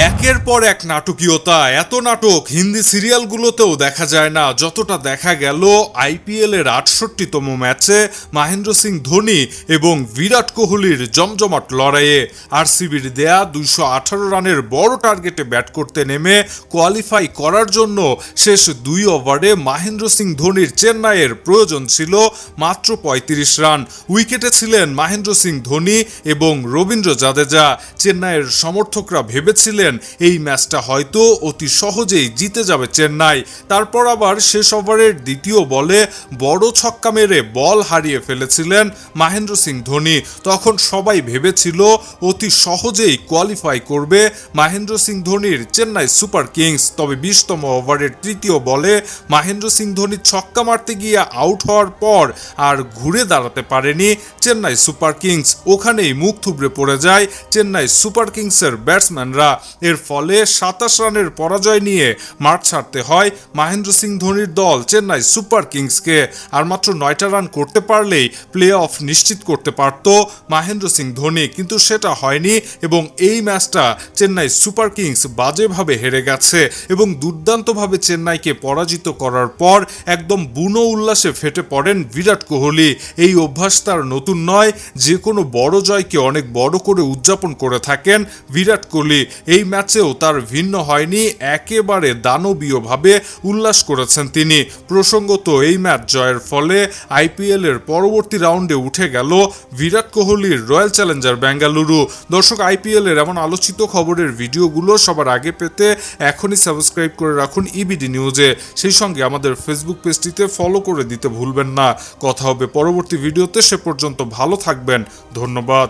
একের পর এক নাটকীয়তা। এত নাটক হিন্দি সিরিয়ালগুলোতেও দেখা যায় না। যতটা দেখা গেল আইপিএল এর আটষট্টিতম ম্যাচে মহেন্দ্র সিং ধোনি এবং বিরাট কোহলির জমজমাট লড়াইয়ে আরসিবির দেয়া দুইশো আঠারো রানের বড় টার্গেটে ব্যাট করতে নেমে কোয়ালিফাই করার জন্য শেষ দুই ওভারে মহেন্দ্র সিং ধোনির চেন্নাইয়ের প্রয়োজন ছিল মাত্র পঁয়ত্রিশ রান। উইকেটে ছিলেন মহেন্দ্র সিং ধোনি এবং রবীন্দ্র জাদেজা। চেন্নাইয়ের সমর্থকরা ভেবেছিলেন এই ম্যাচটা হয়তো অতি সহজেই জিতে যাবে চেন্নাই। তারপর আবার শেষ ওভারের দ্বিতীয় বলে বড় ছক্কা মেরে বল হারিয়ে ফেলেছিলেন মহেন্দ্র সিং ধোনি। তখন সবাই ভেবেছিল অতি সহজেই কোয়ালিফাই করবে মহেন্দ্র সিং ধোনির চেন্নাই সুপার কিংস। তবে বিশতম ওভারের তৃতীয় বলে মহেন্দ্র সিং ধোনি ছক্কা মারতে গিয়ে আউট হওয়ার পর আর ঘুরে দাঁড়াতে পারেনি চেন্নাই সুপার কিংস। ওখানেই মুখ থুবড়ে পড়ে যায় চেন্নাই সুপার কিংসের ব্যাটসম্যানরা। এর ফলে সাতাশ রানের পরাজয় নিয়ে মাঠ ছাড়তে হয় মহেন্দ্র সিং ধোনির দল চেন্নাই সুপার কিংসকে। আর মাত্র নয়টা রান করতে পারলেই প্লে অফ নিশ্চিত করতে পারত মহেন্দ্র সিং ধোনি। কিন্তু সেটা হয়নি এবং এই ম্যাচটা চেন্নাই সুপার কিংস বাজেভাবে হেরে গেছে এবং দুর্দান্তভাবে চেন্নাইকে পরাজিত করার পর একদম বুনো উল্লাসে ফেটে পড়েন বিরাট কোহলি। এই অভ্যাস তার নতুন নয়, যে কোনো বড় জয়কে অনেক বড় করে উদযাপন করে থাকেন বিরাট কোহলি। এই ম্যাচেও তার ভিন্ন হয়নি, একেবারে দানবীয়ভাবে উল্লাস করেছেন তিনি। প্রসঙ্গত, এই ম্যাচ জয়ের ফলে আইপিএল এর পরবর্তী রাউন্ডে উঠে গেল বিরাট কোহলির রয়্যাল চ্যালেঞ্জার বেঙ্গালুরু। দর্শক আইপিএল এর এমন আলোচিত খবরের ভিডিওগুলো সবার আগে পেতে এখনই সাবস্ক্রাইব করে রাখুন ইবিডি নিউজে সেই সঙ্গে আমাদের ফেসবুক পেজটিতে ফলো করে দিতে ভুলবেন না। কথা হবে পরবর্তী ভিডিওতে। সে পর্যন্ত ভালো থাকবেন। ধন্যবাদ।